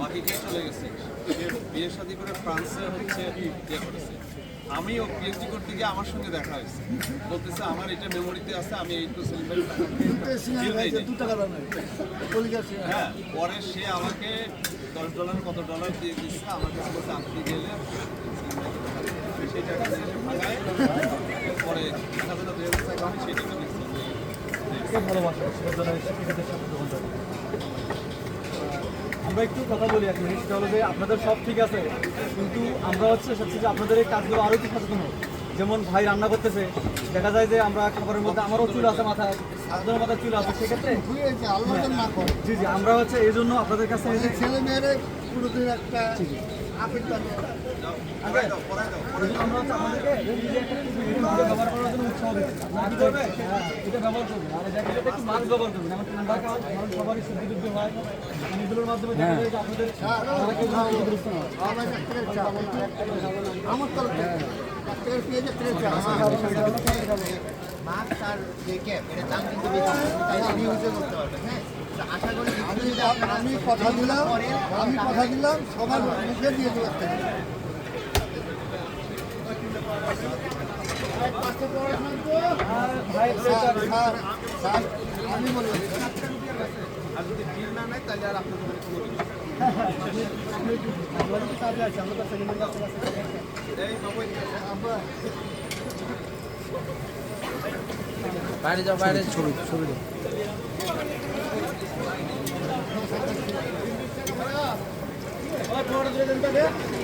বাকি খেয়ে চলে গেছে? বিয়ে শাদী করে ফ্রান্সে হচ্ছে ইয়ে করেছে। আমি ও পিএইচডি করতে গিয়ে আমার সঙ্গে দেখা হয়েছে। বলতেছে আমার এটা মেমোরিতে আছে আমি এই তো। হ্যাঁ পরে সে আমাকে দশ ডলার কত ডলার দিয়ে দিচ্ছে আমার কাছে বলছে আপনি গেলে সেই টাকা দিয়ে পরে দেখা যাবে দুই হাজার টাকা আমি সেই টাকা দিচ্ছি ভালোবাসা? আমরা একটু কথা বলি এক মিনিট সেটা হলো যে আপনাদের সব ঠিক আছে, কিন্তু আমরা হচ্ছে সবচেয়ে যে আপনাদের এই কাজগুলো আরও একটু সচেতন হোক যেমন ভাই রান্না করতেছে দেখা যায় যে আমরা খাবারের মধ্যে আমারও চুল আছে মাথায় আপনাদের মাথায় চুল আছে সেক্ষেত্রে জি জি আমরা হচ্ছে এই জন্য আপনাদের কাছে ছেলে মেয়েরে পুরোদিন একটা আমরা আমি কথা দিলাম আমি কথা দিলাম সবার মুখে দিয়ে দেবো আর যদি বিল না নেয় তাহলে আর আপনাদের কোনো বাইরে যাও বাইরে। ছবি ছবি দিনের